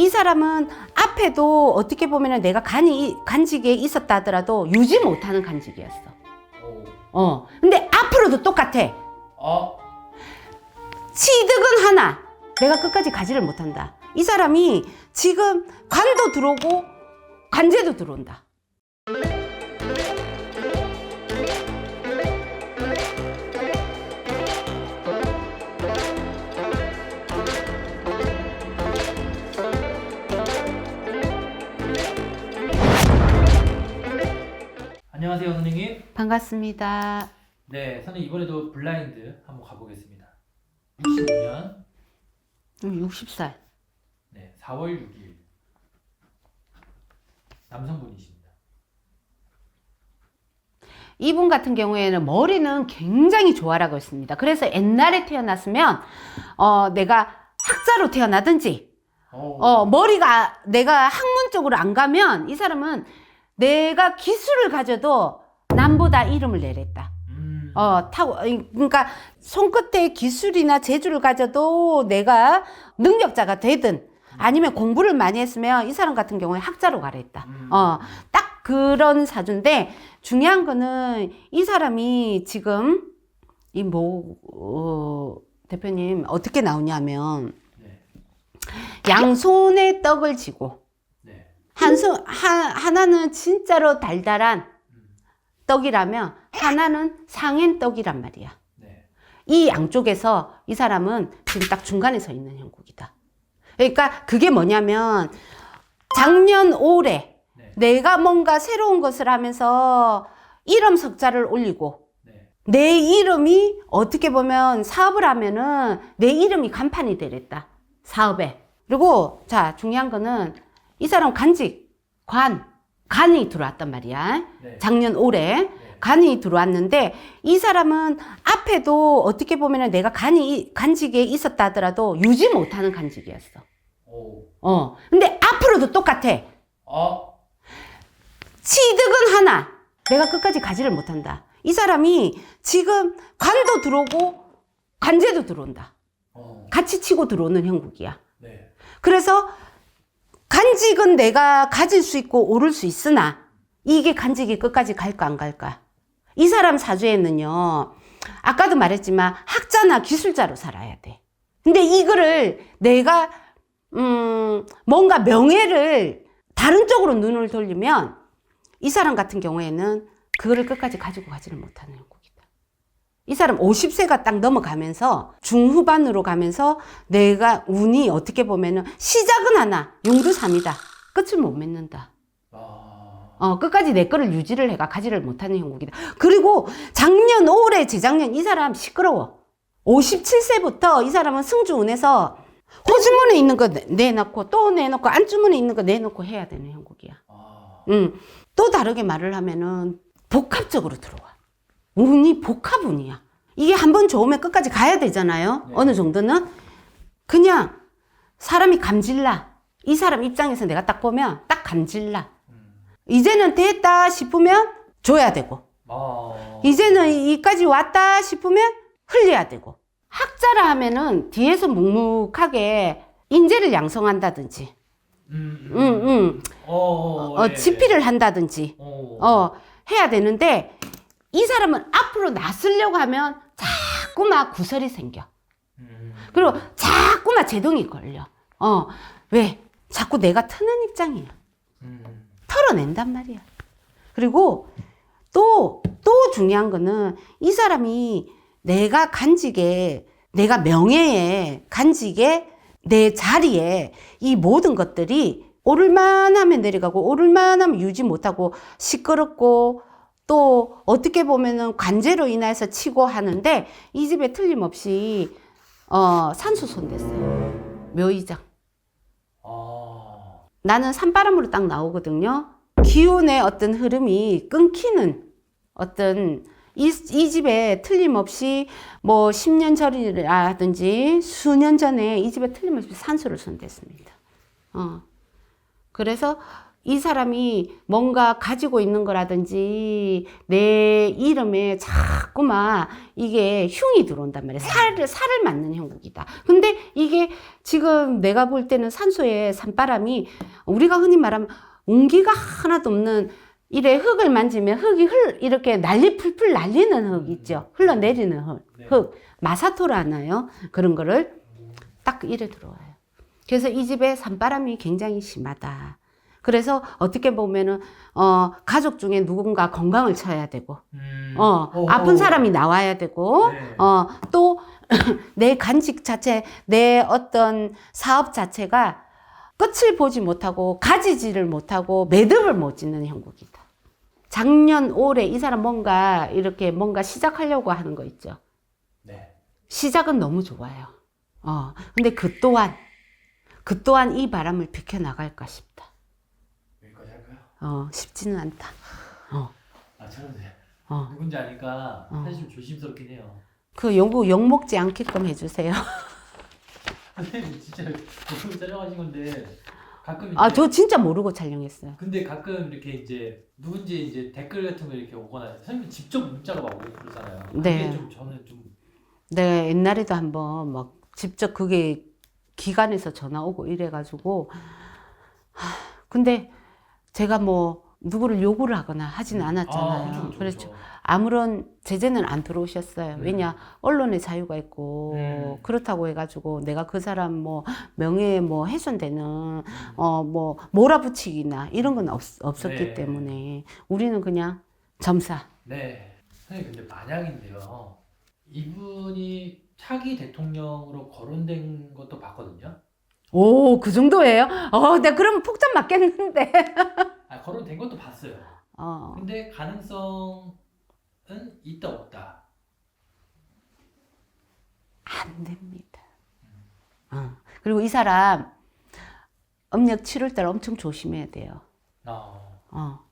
이 사람은 앞에도 어떻게 보면 내가 간이 간직에 있었다 하더라도 유지 못하는 간직이었어. 오. 어. 근데 앞으로도 똑같아. 어. 취득은 하나. 내가 끝까지 가지를 못한다. 이 사람이 지금 관도 들어오고 관제도 들어온다. 반갑습니다. 네, 선생님 이번에도 블라인드 한번 가보겠습니다. 65년 60살. 네, 4월 6일 남성분이십니다. 이분 같은 경우에는 머리는 굉장히 좋아라고 했습니다. 그래서 옛날에 태어났으면 어, 내가 학자로 태어나든지 어. 어, 머리가 내가 학문 쪽으로 안 가면 이 사람은 내가 기술을 가져도 남보다 이름을 내랬다. 음. 어, 타고, 그러니까 손끝에 기술이나 재주를 가져도 내가 능력자가 되든 아니면 공부를 많이 했으면 이 사람 같은 경우에 학자로 가랬다. 음. 어, 딱 그런 사주인데 중요한 거는 이 사람이 지금 이 뭐, 어, 대표님 어떻게 나오냐면 네. 양손에 떡을 쥐고 네. 한 손, 하, 하나는 진짜로 달달한 음. 떡이라면 하나는 상엔 떡이란 말이야. 네. 이 양쪽에서 이 사람은 지금 딱 중간에 서 있는 형국이다. 그러니까 그게 뭐냐면 작년 올해 네. 내가 뭔가 새로운 것을 하면서 이름 석자를 올리고 네. 내 이름이 어떻게 보면 사업을 하면은 내 이름이 간판이 되랬다. 사업에. 그리고 자, 중요한 거는 이 사람 간직, 관, 간이 들어왔단 말이야. 네. 작년 올해. 네. 간이 들어왔는데 이 사람은 앞에도 어떻게 보면 내가 간이 간직에 있었다 하더라도 유지 못하는 간직이었어. 오. 어. 근데 앞으로도 똑같아. 어. 취득은 하나. 내가 끝까지 가지를 못한다. 이 사람이 지금 관도 들어오고 관제도 들어온다. 어. 같이 치고 들어오는 형국이야. 네. 그래서 간직은 내가 가질 수 있고 오를 수 있으나 이게 간직이 끝까지 갈까 안 갈까? 이 사람 사주에는요. 아까도 말했지만 학자나 기술자로 살아야 돼. 근데 이거를 내가 음 뭔가 명예를 다른 쪽으로 눈을 돌리면 이 사람 같은 경우에는 그거를 끝까지 가지고 가지를 못하는 이 사람 50세가 딱 넘어가면서 중후반으로 가면서 내가 운이 어떻게 보면은 시작은 하나, 용두삼이다. 끝을 못 맺는다. 아. 어, 끝까지 내 거를 유지를 해가 가지를 못하는 형국이다. 그리고 작년, 올해, 재작년 이 사람 시끄러워. 57세부터 이 사람은 승주운에서 호주문에 있는 거 내- 내놓고 또 내놓고 안주문에 있는 거 내놓고 해야 되는 형국이야. 아. 음, 또 다르게 말을 하면은 복합적으로 들어와. 운이 복합운이야. 이게 한 번 좋으면 끝까지 가야 되잖아요. 네. 어느 정도는. 그냥 사람이 감질나. 이 사람 입장에서 내가 딱 보면 딱 감질나. 음. 이제는 됐다 싶으면 줘야 되고. 아. 이제는 이까지 왔다 싶으면 흘려야 되고. 학자라 하면은 뒤에서 묵묵하게 인재를 양성한다든지, 음. 음, 음, 어. 어. 어, 예. 지피를 한다든지, 어. 어, 해야 되는데, 이 사람은 앞으로 나서려고 하면 자꾸만 구설이 생겨. 음. 그리고 자꾸만 제동이 걸려. 어, 왜? 자꾸 내가 트는 입장이야. 음. 털어낸단 말이야. 그리고 또, 또 중요한 거는 이 사람이 내가 간직에, 내가 명예에, 간직에, 내 자리에 이 모든 것들이 오를만 하면 내려가고 오를만 하면 유지 못하고 시끄럽고 또 어떻게 보면은 관제로 인해서 치고 하는데 이 집에 틀림없이 어, 산수손 됐어요. 묘이장. 아. 나는 산바람으로 딱 나오거든요. 기운의 어떤 흐름이 끊기는 어떤 이, 이 집에 틀림없이 뭐 10년 전이라든지 수년 전에 이 집에 틀림없이 산소를 손댔습니다. 어. 그래서 이 사람이 뭔가 가지고 있는 거라든지 내 이름에 자꾸만 이게 흉이 들어온단 말이야. 살을, 살을 맞는 형국이다. 근데 이게 지금 내가 볼 때는 산소의 산바람이 우리가 흔히 말하면 온기가 하나도 없는 이래 흙을 만지면 흙이 흘 이렇게 난리 풀풀 날리는 흙 있죠. 흘러내리는 흙. 네. 흙. 마사토라나요? 그런 거를 딱 이래 들어와요. 그래서 이 집에 산바람이 굉장히 심하다. 그래서 어떻게 보면은 어 가족 중에 누군가 건강을 쳐야 되고 음. 어 어, 아픈 어. 사람이 나와야 되고 네. 어또 내 간직 자체 내 어떤 사업 자체가 끝을 보지 못하고 가지지를 못하고 매듭을 못 짓는 형국이다. 작년 올해 이 사람 뭔가 이렇게 뭔가 시작하려고 하는 거 있죠. 네. 시작은 너무 좋아요. 어, 근데 그 또한, 그 또한 이 바람을 비켜 나갈까 싶다. 어, 쉽지는 않다. 어, 아 저는 어. 누군지 아니까 어. 사실 좀 조심스럽긴 해요. 그 용구 욕먹지 않게끔 해주세요. 선생님 진짜 모르고 촬영하신 건데 가끔 아, 이제- 저 진짜 모르고 촬영했어요. 근데 가끔 이렇게 이제 누군지 이제 댓글 같은 거 이렇게 오거나 선생님 직접 문자가 막 오고 그러잖아요. 네. 그게 좀 저는 좀 내가 옛날에도 한번 막 직접 그게 기관에서 전화 오고 이래가지고, 하, 근데 제가 뭐 누구를 요구를 하거나 하진 않았잖아요. 아, 그쵸, 그렇죠. 그쵸. 아무런 제재는 안 들어오셨어요. 음. 왜냐 언론의 자유가 있고 음. 그렇다고 해가지고 내가 그 사람 뭐 명예에 뭐 훼손되는 어뭐 몰아붙이기나 이런 건 없, 없었기 네. 때문에 우리는 그냥 점사. 네. 선생님 근데 만약인데요. 이분이 차기 대통령으로 거론된 것도 봤거든요. 오 그 정도예요? 어, 내가 그러면 폭탄 맞겠는데. 아 거론된 것도 봤어요. 어, 근데 가능성은 있다 없다. 안 됩니다. 어. 그리고 이 사람 음력 7월 달 엄청 조심해야 돼요. 어. 어.